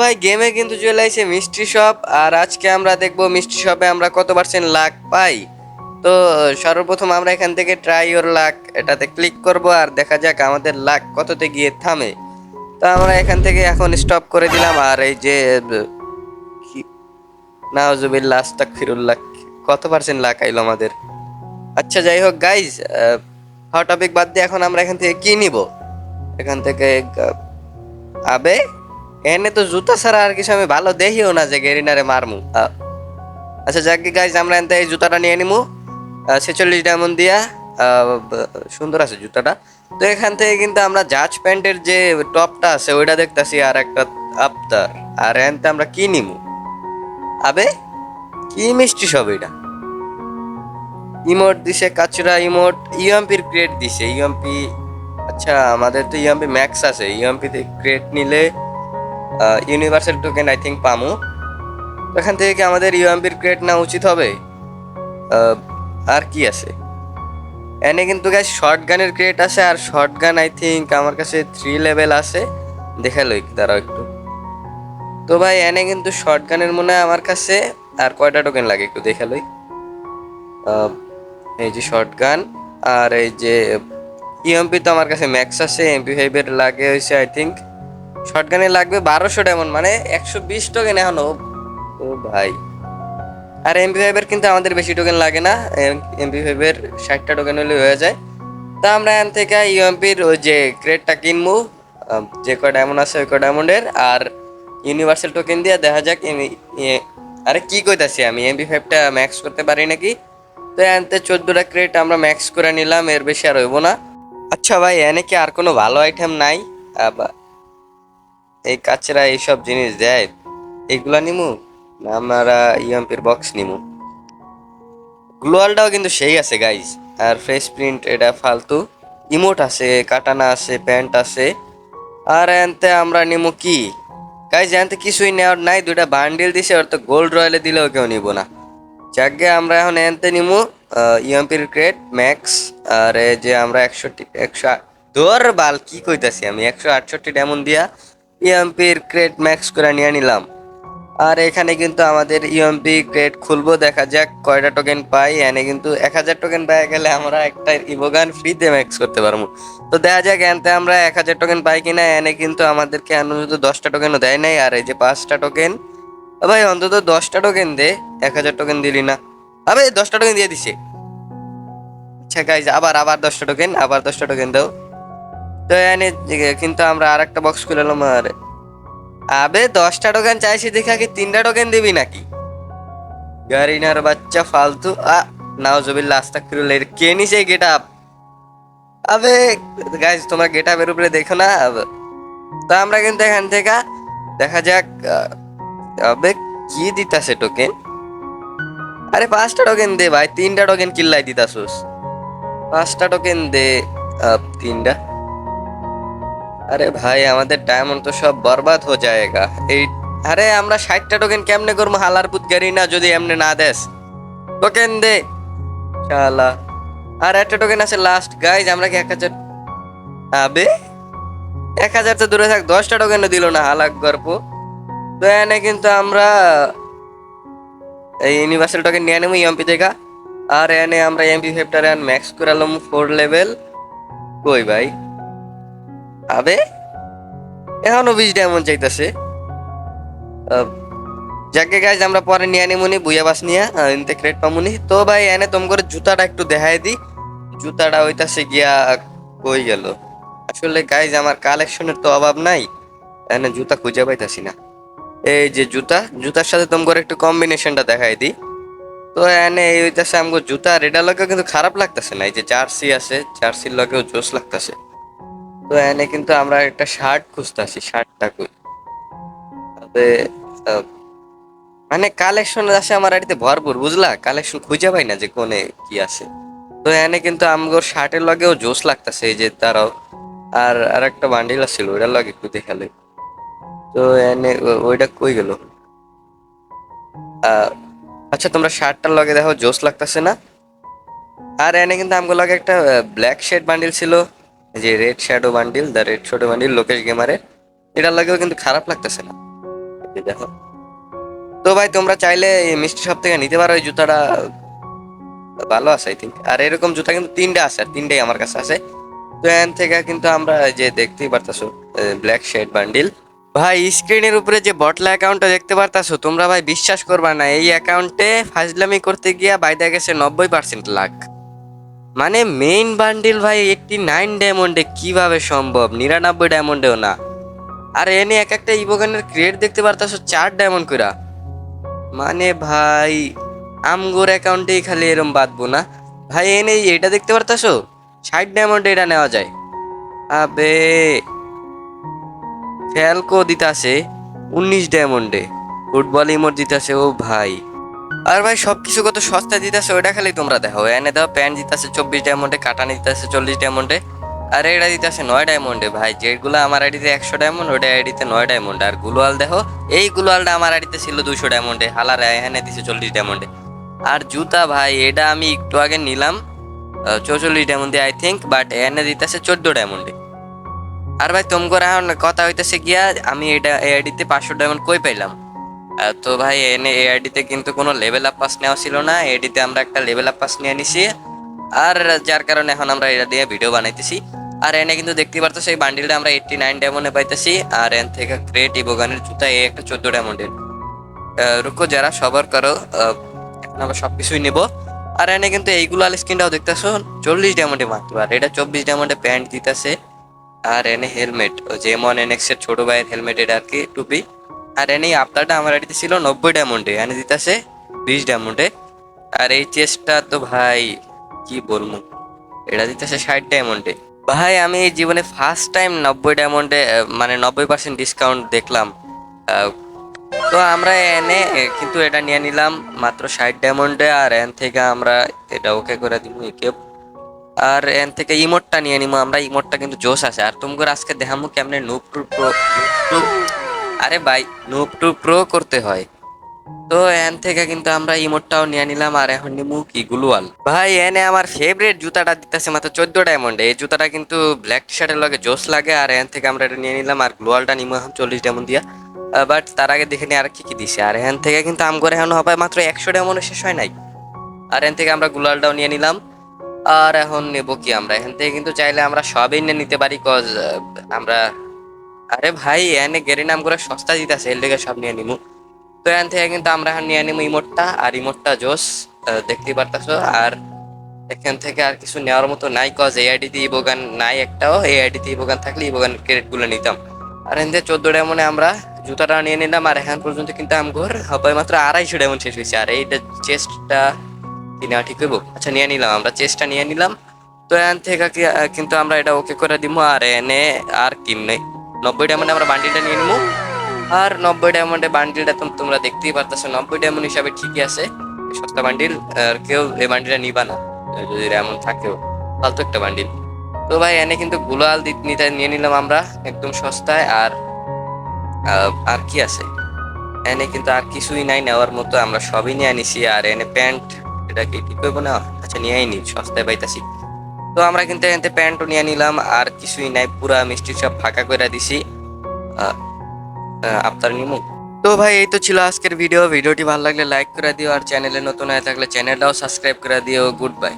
ভাই গেমে কিন্তু চলে আসে মিষ্টি শপ আর আজকে আমরা দেখব মিষ্টি শপে আমরা কত পার্সেন্ট লাখ পাই। তো সর্বপ্রথম আমরা এখান থেকে ট্রাই ওর লাক এটাতে ক্লিক করব আর দেখা যাক আমাদের লাখ কততে গিয়ে থামে। তো আমরা এখান থেকে এখন স্টপ করে দিলাম, আর এই যে নাওজুবিল্লাহ আস্তাক ফিরুল্লাহ কত পার্সেন্ট লাখ আইলো আমাদের? আচ্ছা যাই হোক গাইজ হট টপিক বাদ দিয়ে এখন আমরা এখান থেকে কি নিব? এখান থেকে আবে? এনে তো জুতা ছাড়া আর কিছু আমি ভালো দেখিও না যে গেরিনারে মারমু। আচ্ছা যাক গাইজ আমরা এনতে এই জুতাটা নিয়ে নিমু। ছেচল্লিশ ডায়মন্ড দিয়া। সুন্দর আছে জুতাটা। তো এখান থেকে কিন্তু আমরা জাজ প্যান্টের যে টপটা আছে, ওইটা দেখতাছি আর একটা আবতার। আর এনতে আমরা কি নিমু? আবে, কি মিষ্টি সব এটা। ইমোট দিছে কাচরা ইমোট ইউএমপির ক্রেড দিছে। ইউএমপি আচ্ছা আমাদের তো ইউএমপি ম্যাক্স আছে। ইউএমপি তে ক্রেড নিলে ইউনিভার্সাল টোকেন আই থিঙ্ক পামু। এখান থেকে আমাদের ইউএমপির ক্রেড না উচিত হবে? আর কি আছে? এনে কিন্তু গাছ শর্ট গানের ক্রেট আছে আর শর্ট গান আই থিঙ্ক আমার কাছে থ্রি লেভেল আছে। দেখাল দাঁড়াও একটু। তো ভাই এনে কিন্তু শর্ট গানের মনে হয় আমার কাছে আর কয়টা টোকেন লাগে একটু দেখালোই আহ, এই যে শর্ট গান আর এই যে ইএমপি তো আমার কাছে ম্যাক্স আছে এমপি ফাইভের লাগে হয়েছে আই থিঙ্ক শর্ট গানে লাগবে বারোশো ডায়মন্ড মানে একশো বিশ টোকেন এখন। ও ভাই। আর এমপি ফাইভের কিন্তু আমাদের বেশি টোকেন লাগে না। এমপি ফাইভের ষাটটা টোকেন হলে হয়ে যায়। তা আমরা এখান থেকে ইউএমপির ওই যে ক্রেডটা কিনবো। যে কয় ডায়মন্ড আছে, ওই কয় ডায়মন্ডের আর ইউনিভার্সাল টোকেন দিয়ে দেখা যাক আরে কি কইতাছি আমি? এমপি ফাইভটা ম্যাক্স করতে পারি নাকি? তো এনতে চোদ্দোটা ক্রেট আমরা ম্যাক্স করে নিলাম, এর বেশি আর হইব না। আচ্ছা ভাই এনে কি আর কোনো ভালো আইটেম নাই? এই কাচরা এইসব জিনিস দেয়, এগুলা নিমু? না, আমরা ইএমপির বক্স নিমু। গ্লোয়ালটাও কিন্তু সেই আছে গাইজ আর ফ্রেশ প্রিন্ট এটা ফালতু। ইমোট আছে কাটানা আছে প্যান্ট আছে। আর এনতে আমরা নিমু কি? গাইজ এনতে কিছুই নেওয়ার নাই, দুইটা বান্ডিল দিছে, ওর তো গোল্ড রয়্যালে দিলেও কেউ নিব না। যাকে আমরা এখন এনতে নিমু ইএমপির ক্রেট ম্যাক্স আর যে আমরা একশোটি একশো দর বাল, কি কইতাছি আমি? একশো আটষট্টি ডেমন দিয়া ইএমপির ক্রেট ম্যাক্স করে নিয়ে নিলাম। আর এখানে কিন্তু আমাদের ইএমপি ক্রেট খুলবো, দেখা যাক কয়টা টোকেন পাই। এনে কিন্তু এক হাজার টোকেন পেয়ে গেলে আমরা একটা ইভোগান ফ্রিতে ম্যাক্স করতে পারব। তো দেখা যাক, এনতে আমরা এক হাজার টোকেন পাই কিনা। এনে কিন্তু আমাদেরকে অনুযত দশটা টোকেনও দেয় নাই। আর এই যে পাঁচটা টোকেন ভাই, অন্তত দশটা টোকেন দে। এক হাজার টোকেন দিলি না। আবে, দশটা টোকেন দিয়ে দিছে। আচ্ছা গাইজ আবার আবার দশটা টোকেন আবার দশটা টোকেন দাও। তো এনে কিন্তু আমরা আর একটা বক্স খুলে নিলাম আর। আবে, দশটা টোকেন চাইছি দেখে আগে তিনটা টোকেন দিবি নাকি? গারিনার বাচ্চা ফালতু। আ, নাও জবিল্লা আস্তাক ফিরুল এর কে নিছে গেট আপ আবে গাইজ তোমরা গেট আপের উপরে দেখো না। তো আমরা কিন্তু এখান থেকে, দেখা যাক আবে, কি দিতাছে টোকেন আরে, পাঁচটা টোকেন দে ভাই, তিনটা টোকেন কিল্লাই দিতাছুস। পাঁচটা টোকেন দে তিনটা। আরে ভাই, আমাদের ডায়মন্ড তো সব বরবাদ হয়ে যায়গা। এই, আরে আমরা ষাটটা টোকেন কেমনে করব? হালার পুত গাড়ি না যদি এমনি না দেস। টোকেন দে। শালা। আর একটা টোকেন আছে লাস্ট গাইজ আমরা কি এক হাজার আবে? এক হাজার তো দূরে থাক, দশটা টোকেনও দিল না হালাক গর্ব। তো এনে কিন্তু আমরা এই ইউনিভার্সাল টোকেন নিয়ে নেব এমপি থেকে। আর এনে আমরা এমপি ফিফটার ম্যাক্স করালাম ফোর লেভেল কই ভাই? আবে, এখনও বিশ ডায়মন্ড চাইতেছে। যাকে গাইজ আমরা পরে নিয়ে নিমুনি বুয়া বাস নিয়ে ইনতে ক্রেট পামুনি তো ভাই, এনে তোম করে জুতাটা একটু দেখাই দি। জুতাটা ওইতাছে গিয়া কই গেল? আসলে গাইজ আমার কালেকশনের তো অভাব নাই। এনে জুতা খুঁজে পাইতাছি না। এই যে জুতা, জুতার সাথে তোম করে একটু কম্বিনেশনটা দেখাই দি। তো এনে এই হইতাছে আমগো জুতা রেডার লগেও কিন্তু খারাপ লাগতেছে না। এই যে জার্সি আছে, জার্সির লগেও জোস লাগতেছে। তো এনে কিন্তু আমরা একটা শার্ট খুঁজতেছি শার্টটা কই তবে মানে কালেকশন আছে আমার বাড়িতে ভরপুর, বুঝলা? কালেকশন খুঁজে পাই না যে কোনে কি আছে তো এনে কিন্তু আমগো শার্টের লগেও জোস লাগতেছে যে তারাও আর আর একটা বান্ডিল আছিল, ওইটার লগে একটু দেখালে তো এনে ওইটা কই গেল? আচ্ছা তোমরা শার্টটার লগে দেখো জোস লাগতেছে না? আর এনে কিন্তু আমগো লগে একটা ব্ল্যাক শেড বান্ডিল ছিল। যে red shadow bundle the red shadow bundle Lokesh গেমারের এটার লাগেও কিন্তু খারাপ লাগতেছে না। দেখো। তো ভাই, তোমরা চাইলে মিষ্টি শপ থেকে নিতে পারো, এই জুতাটা ভালো আছে আই থিঙ্ক আর এরকম জুতা কিন্তু তিনটা আছে, আর তিনটাই আমার কাছে আছে। তো এখান থেকে কিন্তু আমরা যে দেখতেই পারতাছো ব্ল্যাক শেড বান্ডিল ভাই, স্ক্রিনের উপরে যে বটলা অ্যাকাউন্টটা দেখতে পারতাছো, তোমরা ভাই বিশ্বাস করবা না, এই অ্যাকাউন্টে ফাজলামি করতে গিয়া বাইদা গেছে নব্বই পার্সেন্ট লাখ। মানে মেইন বান্ডিল ভাই এইটটি নাইন ডায়মন্ডে কীভাবে সম্ভব? নিরানব্বই ডায়মন্ডেও না। আর, এনে এক একটা ইবোগানের ক্রিয়েট দেখতে পারতাছো, চার ডায়মন্ড কইরা। মানে ভাই, আমগোর অ্যাকাউন্টেই খালি এরম বাঁধবো না। ভাই, এনে এটা দেখতে পারতাছো? ষাট ডায়মন্ডে এটা নেওয়া যায়। আবে ফ্যালকো দিতাছে, উনিশ ডায়মন্ডে ফুটবল ইমোট দিতাছে, ও ভাই। আর ভাই, সবকিছু কত সস্তা দিতেছে, ওইটা খালি তোমরা দেখো। এনে দাও, প্যান্ট দিতেছে চব্বিশ ডায়মন্ডে কাটানি দিতেছে চল্লিশ ডায়মন্ডে আর এটা দিতেছে নয় ডায়মন্ডে ভাই, যেগুলো আমার আইডিতে একশো ডায়মন্ড ওটা আইডিতে নয় ডায়মন্ড আর গুলোয়াল দেখো, এই গুলোয়ালটা আমার আইডিতে ছিল দুশো ডায়মন্ডে হালার এখানে দিছে চল্লিশ ডায়মন্ডে আর জুতা, ভাই, এটা আমি একটু আগে নিলাম চৌচল্লিশ ডায়মন্ডে আই থিঙ্ক বাট এনে দিতেছে চোদ্দ ডায়মন্ডে আর ভাই তোমগোর এখন কথা হইতেছে গিয়া, আমি এটা এই আইডিতে পাঁচশো ডায়মন্ড কই পাইলাম? তো ভাই, এনে এই আইডিতে কিন্তু কোনো লেভেল আপ পাস নেওয়া ছিল না। এডিতে আমরা একটা লেভেল আপ পাস নিয়ে নিছি। আর যার কারণে এখন আমরা এটা দিয়ে ভিডিও বানাইতেছি। আর এনে কিন্তু দেখতে পারতো সেই বান্ডিলটা আমরা এইটটি নাইন ডায়মন্ডে পাইতেছি। আর এন থেকে ক্রেট ইবোগানের জুতা এই একটা চোদ্দ ডায়মন্ডের রুকো, যারা সবার করো আমরা সবকিছুই নেব। আর এনে কিন্তু এইগুলো আল স্কিনটাও দেখতেছো, চল্লিশ ডায়মন্ডে মাত্র। আর এটা চব্বিশ ডায়মন্ডে প্যান্ট দিতেছে। আর এনে হেলমেট যে মন এনএক্স এর ছোট ভাইয়ের হেলমেট এটা আর কি, টুপি। আর এনে আপনারটা আমার আড়িতে ছিল নব্বই ডায়মন্ডে এনে দিতেছে বিশ ডায়মন্ডে আর এই চেস্টটা তো ভাই, কি বলব? এটা দিতেছে ষাট ডায়মন্ডে ভাই, আমি জীবনে ফার্স্ট টাইম নব্বই ডায়মন্ডে মানে নব্বই পার্সেন্ট ডিসকাউন্ট দেখলাম। তো আমরা এনে কিন্তু এটা নিয়ে নিলাম মাত্র ষাট ডায়মন্ডে আর এন থেকে আমরা এটা ওকে করে দিব কেপ আর এন থেকে ইমোটটা নিয়ে নিবো, আমরা ইমোটটা কিন্তু জোশ আছে। আর তুমি আজকে দেখামো কেমনে নুপ টু প্রো আরে ভাই নুপ টু প্রো করতে হয়। তো এন থেকে কিন্তু আমরা ইমোটটাও নিয়ে নিলাম, আর এখন নিমু কি গুলুয়াল। ভাই, এনে আমার ফেভারিট জুতাটা দিতেছে মাত্র চোদ্দ ডায়মন্ডে এই জুতাটা কিন্তু ব্ল্যাক টি শার্টের লগে জোস লাগে, আর এন থেকে আমরা এটা নিয়ে নিলাম, আর গ্লোয়ালটা নিমু এখন চল্লিশ ডায়মন্ড দিয়া। বাট তার আগে দেখে নিই আর কি কি দিছে। আর এখান থেকে কিন্তু আমগরে এখন হবে মাত্র একশো ডায়মন্ড শেষ হয় নাই। আর এখান থেকে আমরা গুলালটাও নিয়ে নিলাম। আর এখন নেব কি আমরা? এখান থেকে কিন্তু চাইলে আমরা সবই নিয়ে নিতে পারি কজ আমরা আরে ভাই, এনে গেরি নাম করে সস্তা দিতেছে, এর সব নিয়ে নিমু। তো এখান থেকে কিন্তু আমরা এখন নিয়ে নিবো ইমোটটা আর ইমোটটা জোস দেখতে পারতাছো। আর এখান থেকে আর কিছু নেওয়ার মতো নাই কজ এই দিয়ে ইবোগান নাই একটাও। এই আইডিতে ইবোগান থাকলে ইবোগান ক্রেডিটগুলো নিতাম। আর এখান থেকে চোদ্দ ডায়মন্ডে আমরা জুতাটা নিয়ে নিলাম, আর এখন পর্যন্ত কিন্তু আমগোর হবে মাত্র আড়াইশো ডায়মন্ড শেষ হয়েছে। আর এইটা চেস্টটা কি নেওয়া ঠিক হইব? আচ্ছা নিয়ে নিলাম আমরা চেস্টটা নিয়ে নিলাম। তো এখান থেকে কিন্তু আমরা এটা ওকে করে দিব আর এনে আর কিম নেই। নব্বই ডায়মন্ডে আমরা বান্ডিলটা নিয়ে নিবো। আর নব্বই ডায়মন্ডে বান্ডিলটা তোমরা দেখতেই পারতেছো, নব্বই ডায়মন্ড হিসাবে ঠিকই আছে। সস্তা বান্ডিল, আর কেউ এই বান্ডিলটা নিবা না। যদি এমন থাকেও, ফালতু একটা বান্ডিল। তো ভাই, এনে কিন্তু গুলাল নিতে নিয়ে নিলাম আমরা, একদম সস্তায়। আর আর কি আছে? এনে কিন্তু আর কিছুই নাই নেওয়ার মতো, আমরা সবই নিয়ে নিছি আর এনে প্যান্ট, এটা কি ঠিক হইব না? আচ্ছা নিয়েই নি, সস্তায় পাইতাছি। তো আমরা কিন্তু এতে প্যান্টও নিয়ে নিলাম, আর কিছুই নাই, পুরা মিষ্টি সব ফাঁকা করে দিছি। আপনার নিমু। তো ভাই, এই তো ছিল আজকের ভিডিও। ভিডিওটি ভালো লাগলে লাইক করে দিও, আর চ্যানেলে নতুন হয়ে থাকলে চ্যানেলটাও সাবস্ক্রাইব করে দিও। Good bye.